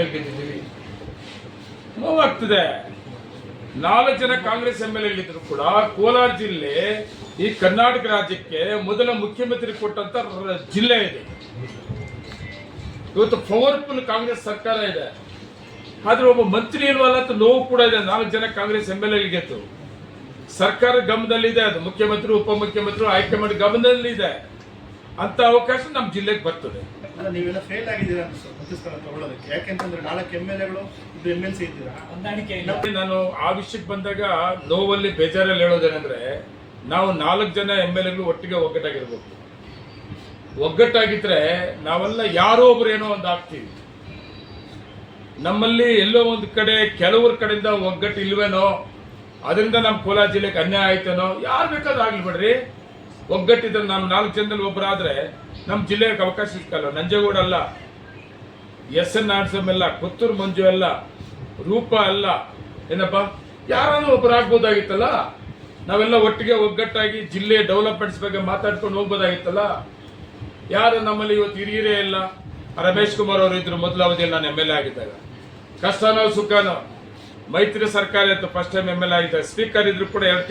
ಗೆದ್ದಿದ್ದೀವಿ. ನೋವಾಗ್ತದೆ ನಾಲ್ಕು ಜನ Congress M L ಇದ್ರು ಕೂಡ ಕೋಲಾರ ಜಿಲ್ಲೆ, ಈ ಕರ್ನಾಟಕ ರಾಜ್ಯಕ್ಕೆ ಮೊದಲ ಮುಖ್ಯಮಂತ್ರಿ ಕೊಟ್ಟಂತ ಜಿಲ್ಲೆ ಇದೆ. ಇವತ್ತು ಪವರ್ಫುಲ್ ಕಾಂಗ್ರೆಸ್ ಸರ್ಕಾರ ಇದೆ. ಆದ್ರೆ ಒಬ್ಬ ಮಂತ್ರಿ ಇಲ್ವಲ್ಲ ಅಂತ ನೋವು ಕೂಡ ಇದೆ. ನಾಲ್ಕು ಜನ ಕಾಂಗ್ರೆಸ್ ಎಂ ಎಲ್ ಗೆದ್ದು. ಸರ್ಕಾರ ಗಮನದಲ್ಲಿದೆ. ಅದು ಮುಖ್ಯಮಂತ್ರಿ, ಉಪಮುಖ್ಯಮಂತ್ರಿ, ಹೈಕಮಾಂಡ್ ಗಮನದಲ್ಲಿದೆ. ಅಂತ ಅವಕಾಶ ನಮ್ಮ ಜಿಲ್ಲೆಗೆ ಬರ್ತದೆ. ಅಲ್ಲ ನೀವೆಲ್ಲ ಫೇಲ್ ಆಗಿದ್ದೀರಾ ತಗೊಳ್ಳೋದಕ್ಕೆ. ಯಾಕೆಂತಂದ್ರೆ ನಾಲ್ಕು ಎಂ ಎಲ್ ಎಗಳು ಇದು ಎಂ ಎಲ್ ಸಿ ಇದ್ದೀರಾ? ನಾನು ಆ ವಿಷಯಕ್ಕೆ ಬಂದಾಗ ನೋವಲ್ಲಿ ಬೇಜಾರಲ್ಲಿ ಹೇಳೋದೇನೆಂದ್ರೆ ನಾವು ನಾಲ್ಕು ಜನ ಎಂ ಎಲ್ ಎಗಳು ಒಟ್ಟಿಗೆ ಒಗ್ಗಟ್ಟಾಗಿರ್ಬೇಕು. ಒಗ್ಗಟ್ಟಾಗಿದ್ರೆ ನಾವೆಲ್ಲ ಯಾರೋ ಒಬ್ರು ಏನೋ ಒಂದು ಆಗ್ತೀವಿ. ನಮ್ಮಲ್ಲಿ ಎಲ್ಲೋ ಒಂದು ಕಡೆ ಕೆಲವ್ರ ಕಡೆಯಿಂದ ಒಗ್ಗಟ್ಟು ಇಲ್ವೇನೋ ಅದರಿಂದ ನಮ್ಮ ಕೋಲಾರ ಜಿಲ್ಲೆಗೆ ಅನ್ಯಾಯ ಆಯ್ತೇನೋ ಯಾರು ಬೇಕಾದ್ರೂ ಆಗ್ಲಿ ಬಿಡ್ರಿ. ಒಗ್ಗಟ್ಟಿದ್ರೆ ನಮ್ಮ ನಾಲ್ಕು ಜನದಲ್ಲಿ ಒಬ್ಬರಾದ್ರೆ ನಮ್ಮ ಜಿಲ್ಲೆಗೆ ಅವಕಾಶ ಸಿಕ್ಕಲ್ಲ ನಂಜೇಗೌಡ ಅಲ್ಲ, ಎಸ್ ಎನ್ ಆರ್ಸಮ್ ಎಲ್ಲ ಪುತ್ತೂರು ಮಂಜು ಅಲ್ಲ ರೂಪ ಅಲ್ಲ ಏನಪ್ಪ? ಯಾರಾದ್ರೂ ಒಬ್ಬರಾಗ್ಬೋದಾಗಿತ್ತಲ್ಲ ನಾವೆಲ್ಲ ಒಟ್ಟಿಗೆ ಒಗ್ಗಟ್ಟಾಗಿ ಜಿಲ್ಲೆ ಡೆವಲಪ್ಮೆಂಟ್ಸ್ ಬಗ್ಗೆ ಮಾತಾಡ್ಕೊಂಡು ಹೋಗ್ಬೋದಾಗಿತ್ತಲ್ಲ? ಯಾರು ನಮ್ಮಲ್ಲಿ ಇವತ್ತು ಹಿರಿಯರೇ ಇಲ್ಲ? ರಮೇಶ್ ಕುಮಾರ್ ಅವರು ಇದ್ರು ಮೊದಲ ಅವಧಿಯಲ್ಲಿ ನಾನು ಎಂ ಎಲ್ ಎ ಆಗಿದ್ದಾಗ. ಕಷ್ಟನೋ ಸುಖನೋ? ಮೈತ್ರಿ ಸರ್ಕಾರ ಇತ್ತು first time M L A ಆಗಿದ್ದಾಗ. ಸ್ಪೀಕರ್ ಇದ್ರು ಕೂಡ ಎರಡು